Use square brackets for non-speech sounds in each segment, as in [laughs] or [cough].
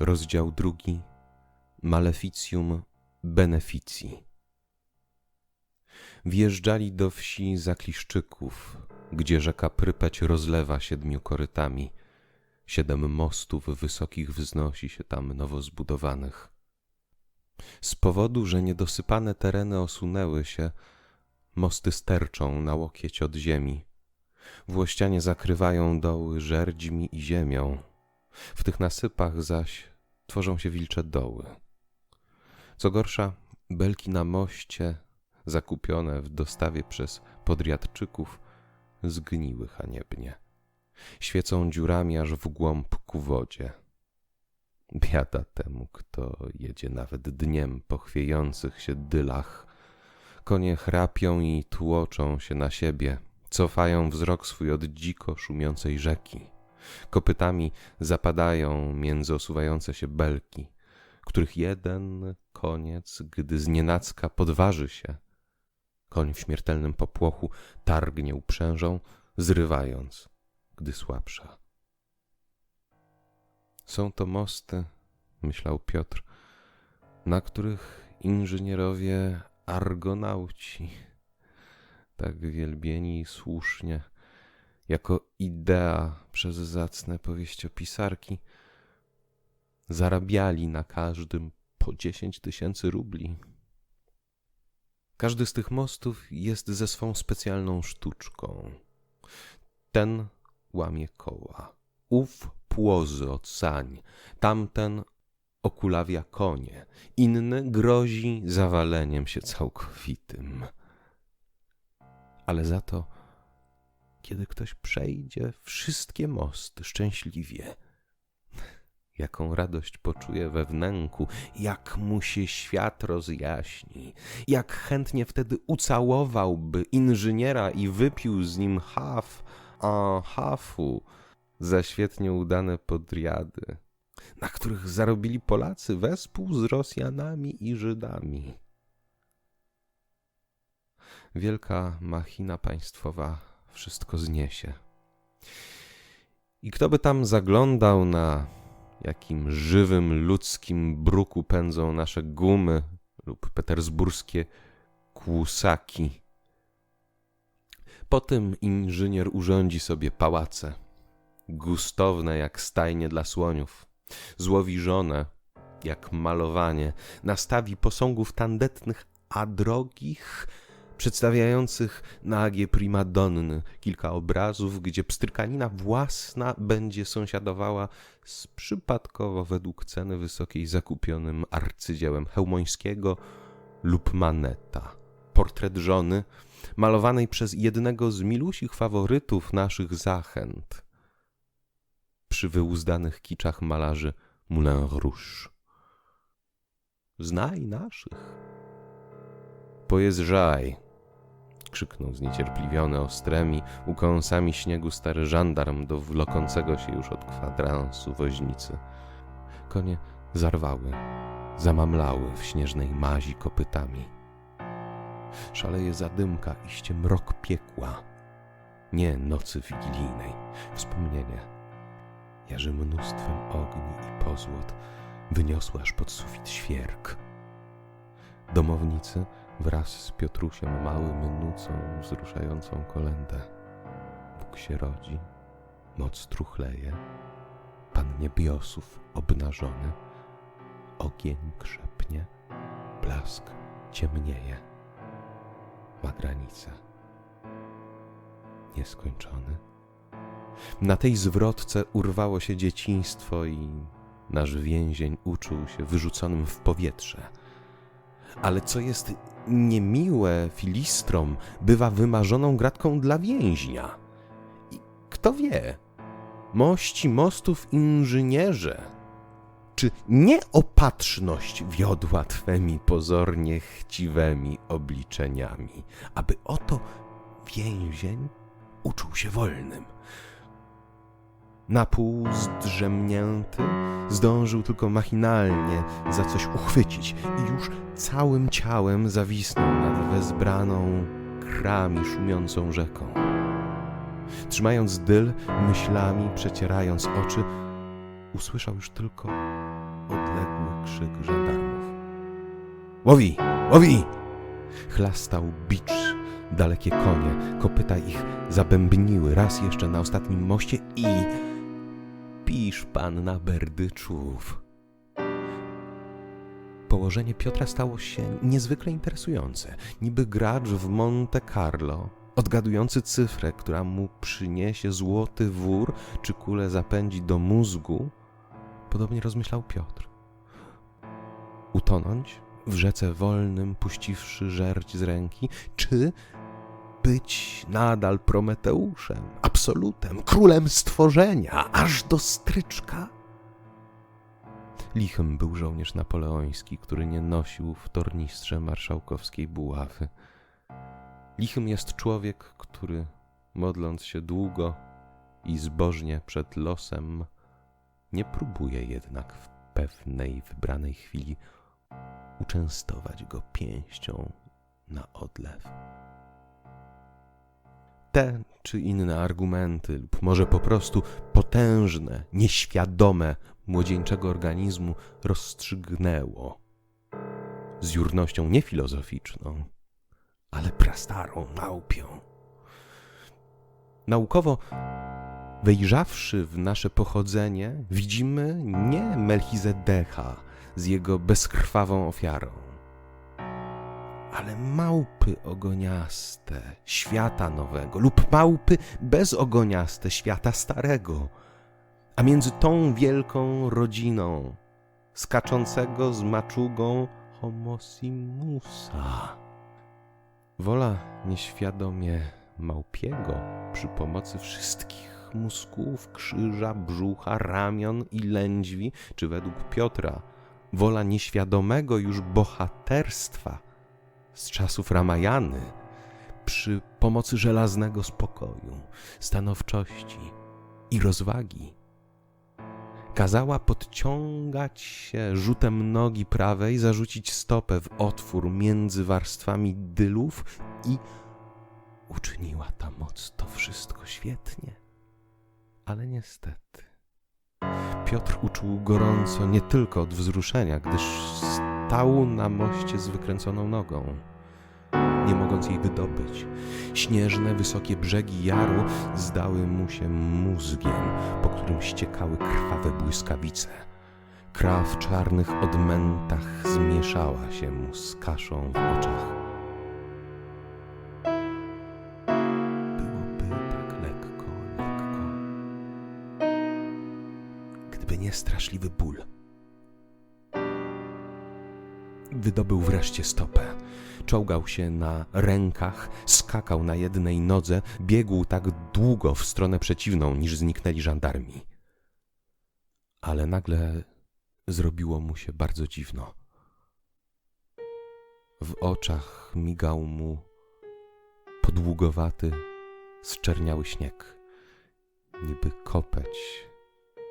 Rozdział drugi. Maleficium beneficji. Wjeżdżali do wsi Zakliszczyków, gdzie rzeka Prypeć rozlewa siedmiu korytami. Siedem mostów wysokich wznosi się tam nowo zbudowanych. Z powodu, że niedosypane tereny osunęły się, mosty sterczą na łokieć od ziemi. Włościanie zakrywają doły żerdzmi i ziemią. W tych nasypach zaś tworzą się wilcze doły. Co gorsza, belki na moście, zakupione w dostawie przez podriadczyków, zgniły haniebnie. Świecą dziurami aż w głąb ku wodzie. Biada temu, kto jedzie nawet dniem po chwiejących się dylach. Konie chrapią i tłoczą się na siebie, cofają wzrok swój od dziko szumiącej rzeki. Kopytami zapadają między osuwające się belki, których jeden koniec, gdy znienacka podważy się, koń w śmiertelnym popłochu targnie uprzężą, zrywając, gdy słabsza. Są to mosty, myślał Piotr, na których inżynierowie argonauci, tak wielbieni i słusznie, jako idea przez zacne powieściopisarki, zarabiali na każdym po dziesięć tysięcy rubli. Każdy z tych mostów jest ze swą specjalną sztuczką. Ten łamie koła, ów płozy od sań, tamten okulawia konie, inny grozi zawaleniem się całkowitym. Ale za to, kiedy ktoś przejdzie wszystkie mosty szczęśliwie, [laughs] jaką radość poczuje we wnęku, jak mu się świat rozjaśni, jak chętnie wtedy ucałowałby inżyniera i wypił z nim haf a hafu za świetnie udane podriady, na których zarobili Polacy wespół z Rosjanami i Żydami. Wielka machina państwowa wszystko zniesie. I kto by tam zaglądał na jakim żywym ludzkim bruku pędzą nasze gumy lub petersburskie kłusaki. Potem inżynier urządzi sobie pałace, gustowne jak stajnie dla słoniów, złowi żonę jak malowanie, nastawi posągów tandetnych, a drogich przedstawiających nagie primadonny, kilka obrazów, gdzie pstrykanina własna będzie sąsiadowała z przypadkowo według ceny wysokiej zakupionym arcydziełem Hełmońskiego lub Maneta. Portret żony, malowanej przez jednego z milusich faworytów naszych zachęt, przy wyuzdanych kiczach malarzy Moulin Rouge. Znaj naszych. Pojeżdżaj, krzyknął zniecierpliwiony ostrymi ukąsami śniegu stary żandarm do wlokącego się już od kwadransu woźnicy. Konie zarwały, zamamlały w śnieżnej mazi kopytami. Szaleje zadymka, iście mrok piekła, nie nocy wigilijnej, wspomnienie. Jarzy mnóstwem ogni i pozłot wyniosły aż pod sufit świerk. Domownicy wraz z Piotrusiem Małym nucą wzruszającą kolędę. Bóg się rodzi, moc truchleje, Pan niebiosów obnażony, ogień krzepnie, blask ciemnieje. Ma granicę. Nieskończony. Na tej zwrotce urwało się dzieciństwo i nasz więzień uczuł się wyrzuconym w powietrze. Ale co jest niemiłe filistrom bywa wymarzoną gratką dla więźnia. I kto wie, mości mostów inżynierze, czy nieopatrzność wiodła twemi pozornie chciwemi obliczeniami, aby oto więzień uczuł się wolnym. Na pół zdrzemnięty, zdążył tylko machinalnie za coś uchwycić i już całym ciałem zawisnął nad wezbraną, krami szumiącą rzeką. Trzymając dyl, myślami przecierając oczy, usłyszał już tylko odległy krzyk żandarmów. Łowi! Łowi! Chlastał bicz, dalekie konie, kopyta ich zabębniły raz jeszcze na ostatnim moście i... Pisz pan na berdyczów. Położenie Piotra stało się niezwykle interesujące. Niby gracz w Monte Carlo, odgadujący cyfrę, która mu przyniesie złoty wór, czy kulę zapędzi do mózgu, podobnie rozmyślał Piotr. Utonąć w rzece wolnym, puściwszy żerć z ręki, czy być nadal Prometeuszem, absolutem, królem stworzenia, aż do stryczka? Lichem był żołnierz napoleoński, który nie nosił w tornistrze marszałkowskiej buławy. Lichym jest człowiek, który, modląc się długo i zbożnie przed losem, nie próbuje jednak w pewnej wybranej chwili uczęstować go pięścią na odlew. Te czy inne argumenty, lub może po prostu potężne, nieświadome młodzieńczego organizmu rozstrzygnęło z jurnością niefilozoficzną, ale prastarą małpią. Naukowo wejrzawszy w nasze pochodzenie, widzimy nie Melchizedecha z jego bezkrwawą ofiarą, ale małpy ogoniaste świata nowego lub małpy bezogoniaste świata starego. A między tą wielką rodziną skaczącego z maczugą homosimusa. Wola nieświadomie małpiego przy pomocy wszystkich mózgów, krzyża, brzucha, ramion i lędźwi, czy według Piotra wola nieświadomego już bohaterstwa z czasów Ramajany przy pomocy żelaznego spokoju, stanowczości i rozwagi kazała podciągać się rzutem nogi prawej, zarzucić stopę w otwór między warstwami dylów i uczyniła ta moc to wszystko świetnie. Ale niestety, Piotr uczuł gorąco nie tylko od wzruszenia, gdyż stał na moście z wykręconą nogą, nie mogąc jej wydobyć. Śnieżne, wysokie brzegi jaru zdały mu się mózgiem, po którym ściekały krwawe błyskawice. Kraw w czarnych odmętach zmieszała się mu z kaszą w oczach. Byłoby tak lekko, lekko, gdyby nie straszliwy ból. Wydobył wreszcie stopę. Czołgał się na rękach, skakał na jednej nodze, biegł tak długo w stronę przeciwną, niż zniknęli żandarmi. Ale nagle zrobiło mu się bardzo dziwno. W oczach migał mu podługowaty, zczerniały śnieg, niby kopeć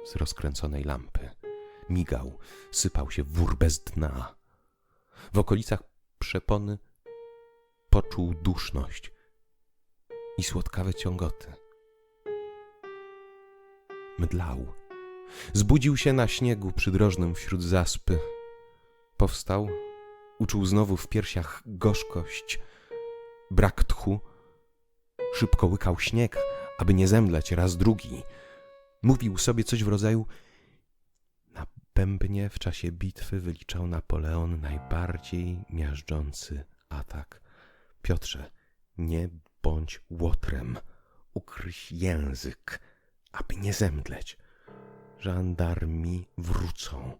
z rozkręconej lampy. Migał, sypał się wór bez dna. W okolicach przepony poczuł duszność i słodkawe ciągoty. Mdlał. Zbudził się na śniegu przydrożnym wśród zaspy. Powstał, uczuł znowu w piersiach gorzkość, brak tchu. Szybko łykał śnieg, aby nie zemdleć raz drugi. Mówił sobie coś w rodzaju na bębnie w czasie bitwy wyliczał Napoleon najbardziej miażdżący atak. Piotrze, nie bądź łotrem, ukryć język, aby nie zemdleć. Żandarmi wrócą.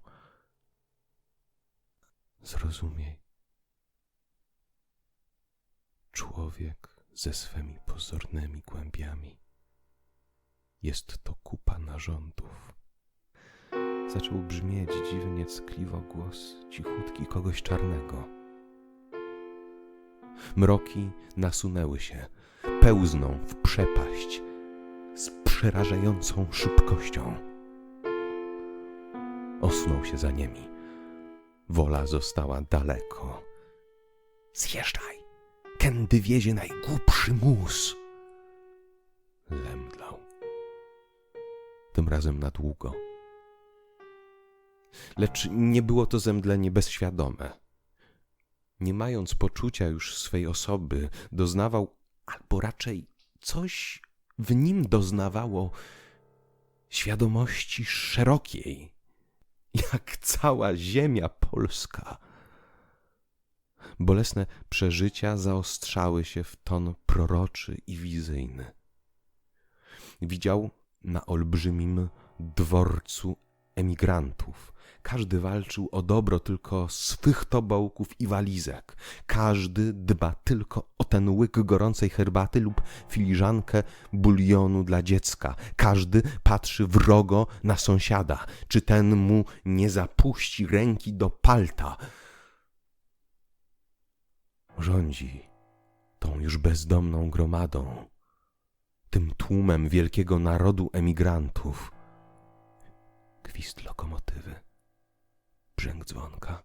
Zrozumiej. Człowiek ze swymi pozornymi głębiami. Jest to kupa narządów. Zaczął brzmieć dziwnie ckliwo głos cichutki kogoś czarnego. Mroki nasunęły się, pełzną w przepaść z przerażającą szybkością. Osunął się za nimi. Wola została daleko. Zjeżdżaj, kędy wiezie najgłupszy mus. Zemdlał. Tym razem na długo. Lecz nie było to zemdlenie bezświadome. Nie mając poczucia już swej osoby, doznawał, albo raczej coś w nim doznawało świadomości szerokiej, jak cała ziemia polska. Bolesne przeżycia zaostrzały się w ton proroczy i wizyjny. Widział na olbrzymim dworcu emigrantów. Każdy walczył o dobro tylko swych tobołków i walizek. Każdy dba tylko o ten łyk gorącej herbaty lub filiżankę bulionu dla dziecka. Każdy patrzy wrogo na sąsiada, czy ten mu nie zapuści ręki do palta. Rządzi tą już bezdomną gromadą, tym tłumem wielkiego narodu emigrantów. Gwizd lokomotywy, brzęk dzwonka.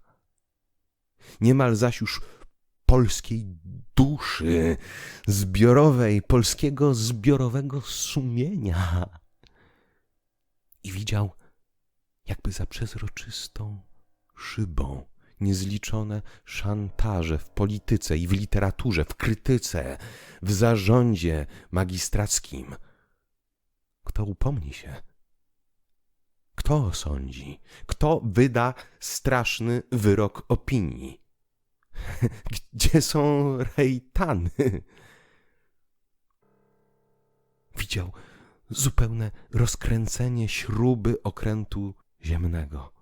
Niemal zaś już polskiej duszy, zbiorowej, polskiego zbiorowego sumienia. I widział, jakby za przezroczystą szybą, niezliczone szantaże w polityce i w literaturze, w krytyce, w zarządzie magistrackim. Kto upomni się? Kto osądzi? Kto wyda straszny wyrok opinii? [laughs] Gdzie są rejtany? [laughs] Widział zupełne rozkręcenie śruby okrętu ziemnego.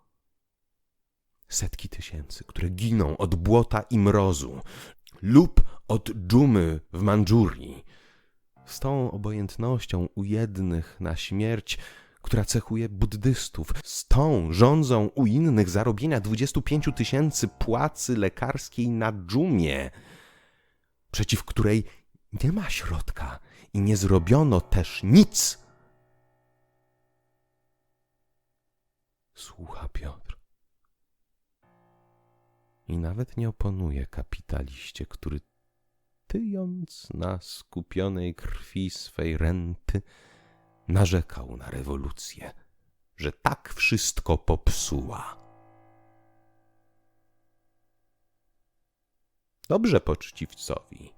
Setki tysięcy, które giną od błota i mrozu, lub od dżumy w Mandżurii. Z tą obojętnością u jednych na śmierć, która cechuje buddystów, z tą rządzą u innych zarobienia 25 tysięcy płacy lekarskiej na dżumie, przeciw której nie ma środka i nie zrobiono też nic. Słucha Piotr. I nawet nie oponuje kapitaliście, który tyjąc na skupionej krwi swej renty, narzekał na rewolucję, że tak wszystko popsuła. Dobrze poczciwcowi.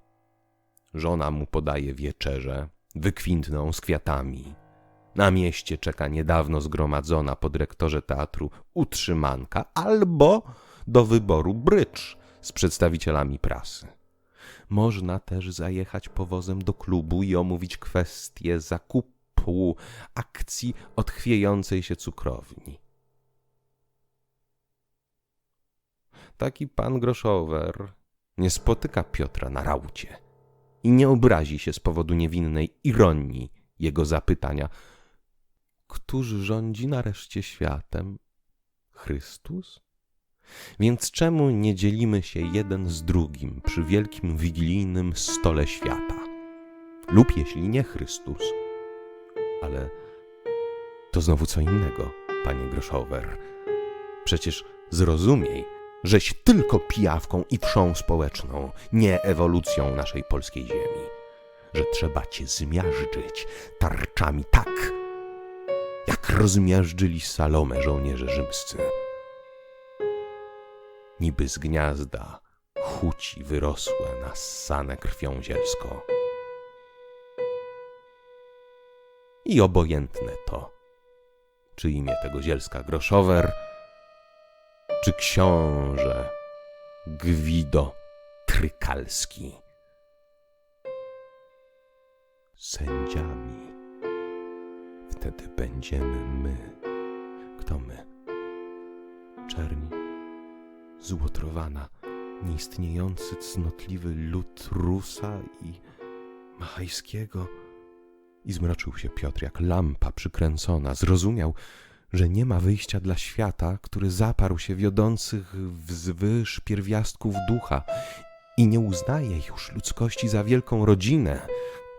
Żona mu podaje wieczerzę, wykwintną z kwiatami. Na mieście czeka niedawno zgromadzona po dyrektorze teatru utrzymanka albo do wyboru brycz z przedstawicielami prasy. Można też zajechać powozem do klubu i omówić kwestię zakupu akcji odchwiejącej się cukrowni. Taki pan Groszower nie spotyka Piotra na raucie i nie obrazi się z powodu niewinnej ironii jego zapytania: Któż rządzi nareszcie światem? Chrystus? Więc czemu nie dzielimy się jeden z drugim przy wielkim wigilijnym stole świata? Lub jeśli nie Chrystus, ale to znowu co innego, panie Groszower. Przecież zrozumiej, żeś tylko pijawką i wszą społeczną, nie ewolucją naszej polskiej ziemi. Że trzeba cię zmiażdżyć tarczami tak, jak rozmiażdżyli Salomę żołnierze rzymscy. Niby z gniazda chuci wyrosłe nassane krwią zielską. I obojętne to, czy imię tego zielska Groszower, czy książę Gwido Trykalski. Sędziami wtedy będziemy my. Kto my? Czerni, złotrowana, nieistniejący cnotliwy lud Rusa i Machajskiego. I zmroczył się Piotr jak lampa przykręcona. Zrozumiał, że nie ma wyjścia dla świata, który zaparł się wiodących wzwyż pierwiastków ducha i nie uznaje już ludzkości za wielką rodzinę,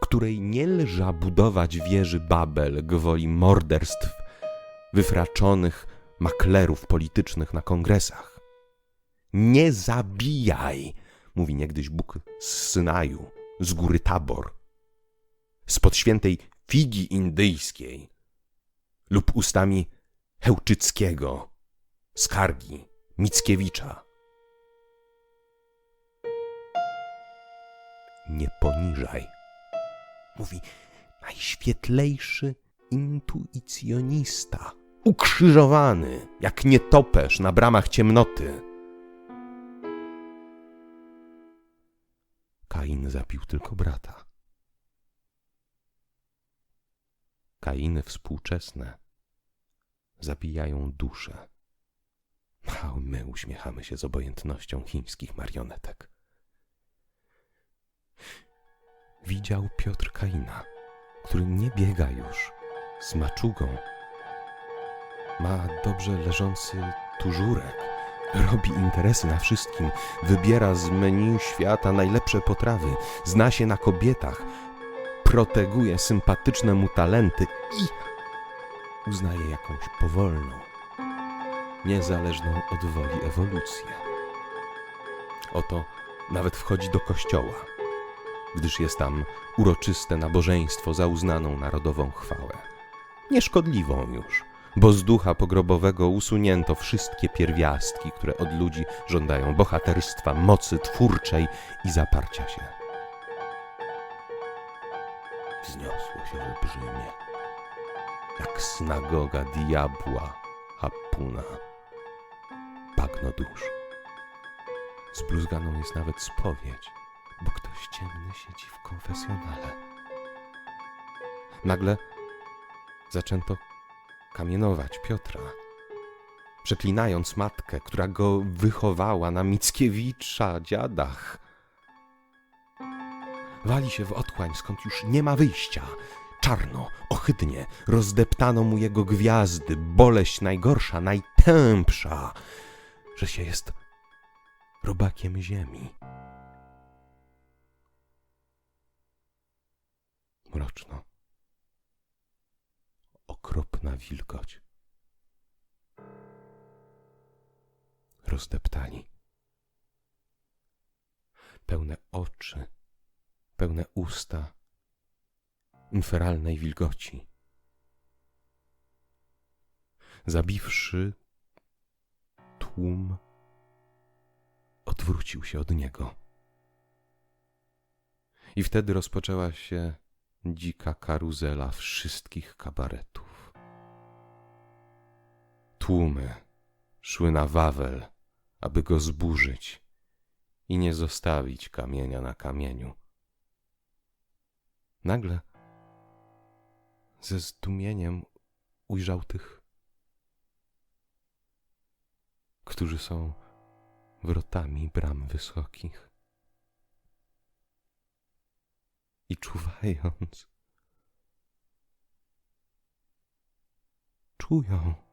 której nie lża budować wieży Babel gwoli morderstw wyfraczonych maklerów politycznych na kongresach. Nie zabijaj, mówi niegdyś Bóg z Synaju, z góry Tabor, spod świętej figi indyjskiej lub ustami Hełczyckiego skargi Mickiewicza. Nie poniżaj, mówi najświetlejszy intuicjonista, ukrzyżowany jak nietoperz na bramach ciemnoty. Kain zabił tylko brata. Kainy współczesne zabijają duszę. A my uśmiechamy się z obojętnością chińskich marionetek. Widział Piotr Kaina, który nie biega już z maczugą. Ma dobrze leżący tużurek, robi interesy na wszystkim, wybiera z menu świata najlepsze potrawy, zna się na kobietach, proteguje sympatyczne mu talenty i uznaje jakąś powolną, niezależną od woli ewolucję. Oto nawet wchodzi do kościoła, gdyż jest tam uroczyste nabożeństwo za uznaną narodową chwałę. Nieszkodliwą już, bo z ducha pogrobowego usunięto wszystkie pierwiastki, które od ludzi żądają bohaterstwa, mocy twórczej i zaparcia się. Wzniosło się olbrzymie, jak synagoga diabła Hapuna, bagno dusz. Zbluzganą jest nawet spowiedź, bo ktoś ciemny siedzi w konfesjonale. Nagle zaczęto kamienować Piotra, przeklinając matkę, która go wychowała na Mickiewicza dziadach. Wali się w otchłań, skąd już nie ma wyjścia. Czarno, ohydnie, rozdeptano mu jego gwiazdy, boleść najgorsza, najtępsza, że się jest robakiem ziemi. Mroczno. Okropna wilgoć. Rozdeptani. Pełne oczy, pełne usta inferalnej wilgoci. Zabiwszy tłum, odwrócił się od niego. I wtedy rozpoczęła się dzika karuzela wszystkich kabaretów. Tłumy szły na Wawel, aby go zburzyć i nie zostawić kamienia na kamieniu. Nagle ze zdumieniem ujrzał tych, którzy są wrotami bram wysokich. I czuwając, czują